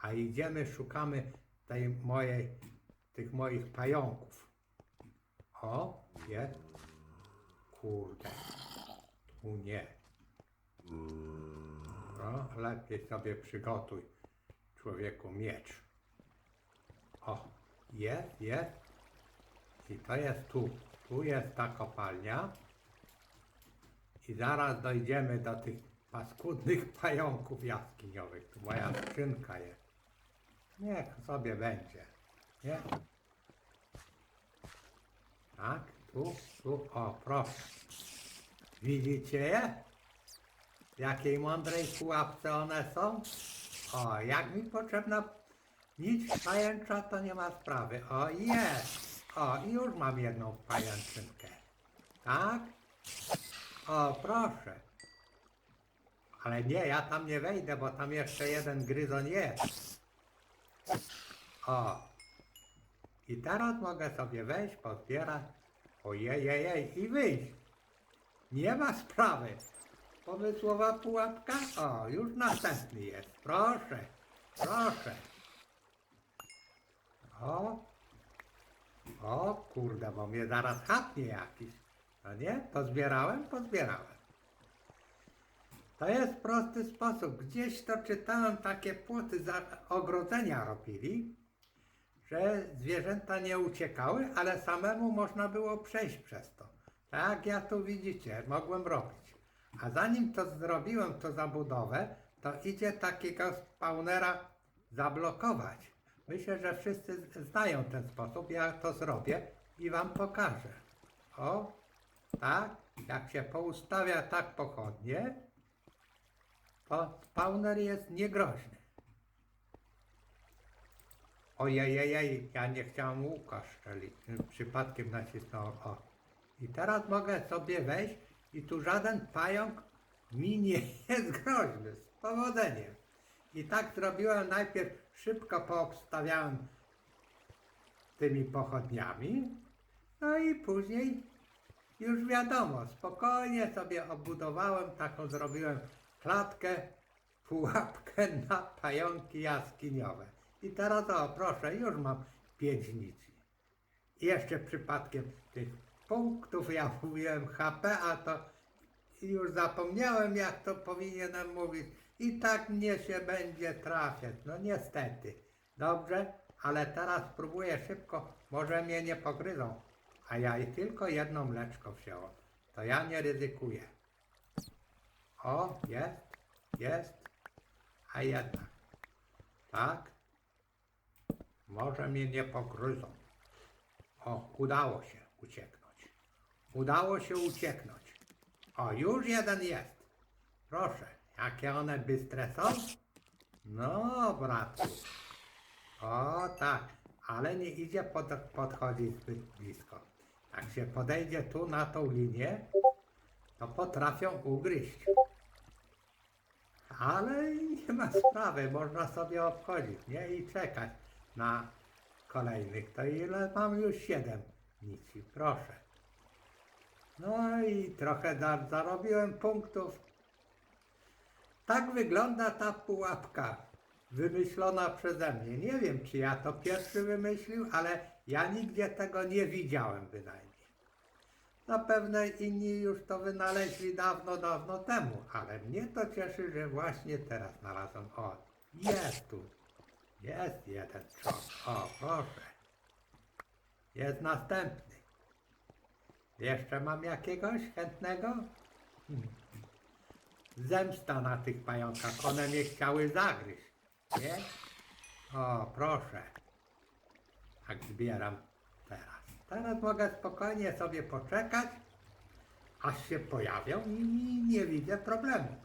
a idziemy, szukamy tej mojej, tych moich pająków. O, jest. Kurde. Tu nie. No, lepiej sobie przygotuj, człowieku, miecz. O, jest, jest. I to jest tu. Tu jest ta kopalnia. I zaraz dojdziemy do tych paskudnych pająków jaskiniowych. Tu moja skrzynka jest. Niech sobie będzie. Nie? Tak, tu, tu, o, proszę. Widzicie je? W jakiej mądrej pułapce one są? O, jak mi potrzebna nic pajęcza, to nie ma sprawy. O, jest! O, i już mam jedną pajęczynkę. Tak? O, proszę. Ale nie, ja tam nie wejdę, bo tam jeszcze jeden gryzon jest. O. I teraz mogę sobie wejść, pozbierać. Ojejejej i wyjść. Nie ma sprawy. Pomysłowa pułapka? O, już następny jest. Proszę, proszę. O. O kurde, bo mnie zaraz chapnie jakiś. No nie? Pozbierałem, pozbierałem. To jest prosty sposób. Gdzieś to czytałem, takie płoty za ogrodzenia robili, że zwierzęta nie uciekały, ale samemu można było przejść przez to. Tak ja tu widzicie, mogłem robić. A zanim to zrobiłem, to zabudowę, to idzie takiego spawnera zablokować. Myślę, że wszyscy znają ten sposób. Ja to zrobię i wam pokażę. O, tak, jak się poustawia tak pochodnie, spawner jest niegroźny. Ojejejej, ja nie chciałem łuka strzelić, przypadkiem nacisnąłem o. I teraz mogę sobie wejść i tu żaden pająk mi nie jest groźny, z powodzeniem. I tak zrobiłem, najpierw szybko poobstawiałem tymi pochodniami, no i później już wiadomo, spokojnie sobie obudowałem, taką zrobiłem klatkę, pułapkę na pająki jaskiniowe. I teraz o, proszę, już mam pięć nici. Jeszcze przypadkiem tych punktów, ja mówiłem HP, a to już zapomniałem, jak to powinienem mówić. I tak mnie się będzie trafiać. No niestety. Dobrze, ale teraz spróbuję szybko, może mnie nie pogryzą. A ja i tylko jedno mleczko wziąłem. To ja nie ryzykuję. O, jest, jest, a jednak. Tak? Może mnie nie pogryzą. O, udało się ucieknąć. Udało się ucieknąć. O, już jeden jest. Proszę, jakie one bystre są? No, bratku. O, tak, ale nie idzie pod, podchodzić zbyt blisko. Jak się podejdzie tu na tą linię, to potrafią ugryźć. Ale nie ma sprawy, można sobie obchodzić, nie? I czekać na kolejnych. To ile mam już? Siedem nici, proszę. No i trochę za- zarobiłem punktów. Tak wygląda ta pułapka wymyślona przeze mnie. Nie wiem, czy ja to pierwszy wymyślił, ale ja nigdzie tego nie widziałem bynajmniej. Zapewne inni już to wynaleźli dawno, dawno temu, ale mnie to cieszy, że właśnie teraz znalazłem. O, jest tu. Jest jeden czok. O, proszę. Jest następny. Jeszcze mam jakiegoś chętnego? Hmm. Zemsta na tych pająkach. One mnie chciały zagryźć. Nie? O, proszę. Tak zbieram teraz. Teraz mogę spokojnie sobie poczekać, aż się pojawią i nie widzę problemu.